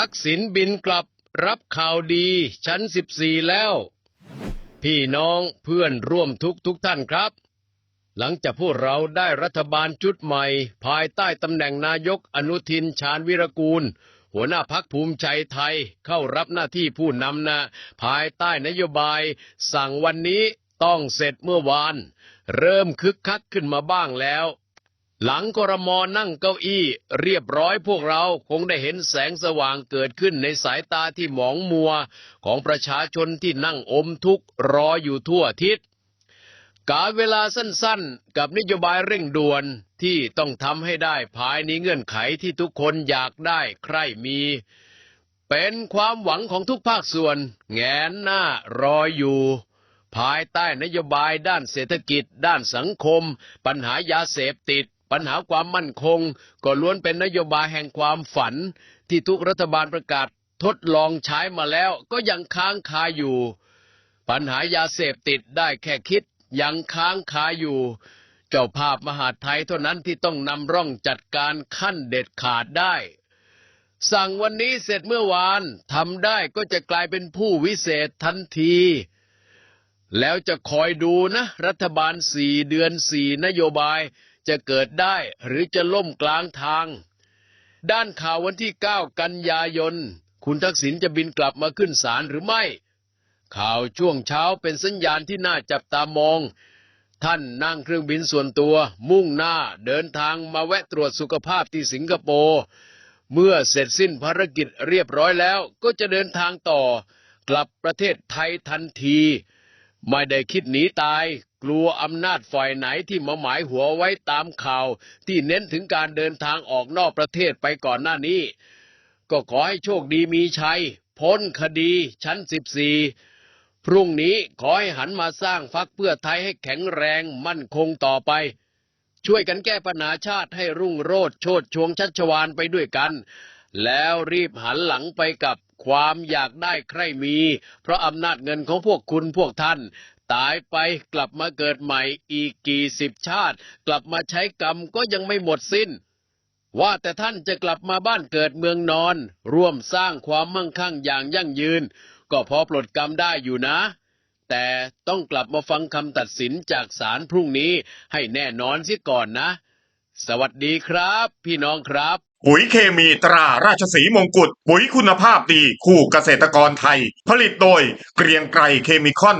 ทักษิณบินกลับรับข่าวดีชั้น 14 แล้ว พี่น้องเพื่อนร่วมทุกทุกท่านครับ หลังจากพวกเราได้รัฐบาลชุดใหม่ ภายใต้ตำแหน่งนายกอนุทินชาญวิรกูล หัวหน้าพักภูมิใจไทยเข้ารับหน้าที่ผู้นำนะภายใต้นโยบาย สั่งวันนี้ต้องเสร็จเมื่อวาน เริ่มคึกคักขึ้นมาบ้างแล้ว หลังกรมอนั่งเก้าอี้ เรียบร้อยพวกเราคงได้เห็นแสงสว่างเกิดขึ้นในสายตาที่หมองมัวของประชาชนที่นั่งอมทุกข์รออยู่ทั่วทิศกาลเวลาสั้นๆ กับนโยบายเร่งด่วนที่ต้องทำให้ได้ภายในเงื่อนไขที่ทุกคนอยากได้ใครมี เป็นความหวังของทุกภาคส่วน แงนหน้ารออยู่ ภายใต้นโยบายด้านเศรษฐกิจ ด้านสังคม ปัญหายาเสพติด ปัญหาความมั่นคง ก็ล้วนเป็นนโยบายแห่งความฝัน ที่ทุกรัฐบาลประกาศทดลองใช้มาแล้วก็ยังค้างคาอยู่ ปัญหายาเสพติดได้แค่คิดยังค้างคาอยู่ เจ้าภาพมหาไทยเท่านั้นที่ต้องนำร่องจัดการขั้นเด็ดขาดได้ สั่งวันนี้เสร็จเมื่อวานทำได้ก็จะกลายเป็นผู้วิเศษทันที แล้วจะคอยดูนะ รัฐบาลสี่เดือนสี่นโยบาย จะเกิดได้หรือจะล่มกลางทาง ด้านข่าววันที่ 9 กันยายน คุณทักษิณจะบินกลับมาขึ้นศาลหรือไม่ ข่าวช่วงเช้าเป็นสัญญาณที่น่าจับตามอง ท่านนั่งเครื่องบินส่วนตัว มุ่งหน้าเดินทางมาแวะตรวจสุขภาพที่สิงคโปร์เมื่อเสร็จสิ้นภารกิจเรียบร้อยแล้วก็จะเดินทางต่อกลับประเทศไทยทันที ไม่ได้คิดหนีตาย กลัวอำนาจฝ่ายไหนที่มาหมายหัวไว้ตามข่าว ที่เน้นถึงการเดินทางออกนอกประเทศไปก่อนหน้านี้ ก็ขอให้โชคดีมีชัย พ้นคดีชั้น 14 พรุ่งนี้ขอให้หันมาสร้างฟักเพื่อไทยให้แข็งแรงมั่นคงต่อไป ช่วยกันแก้ปัญหาชาติให้รุ่งโรจน์โชดชวงชัชวานไปด้วยกัน แล้วรีบหันหลังไปกับความอยากได้ใครมี เพราะอำนาจเงินของพวกคุณพวกท่าน ตายไปกลับมาเกิดใหม่อีกกี่สิบชาติ กลับมาใช้กรรมก็ยังไม่หมดสิ้น ว่าแต่ท่านจะกลับมาบ้านเกิดเมืองนอน ร่วมสร้างความมั่งคั่งอย่างยั่งยืน ก็พอปลดกรรมได้อยู่นะ แต่ต้องกลับมาฟังคำตัดสินจากศาลพรุ่งนี้ให้แน่นอนเสิก่อนนะ สวัสดีครับ พี่น้องครับปุ๋ยเคมีตราราชสีมงกุฎปุ๋ยคุณภาพดีคู่เกษตรกรไทย ผลิตโดยเกรียงไกรเคมีคอน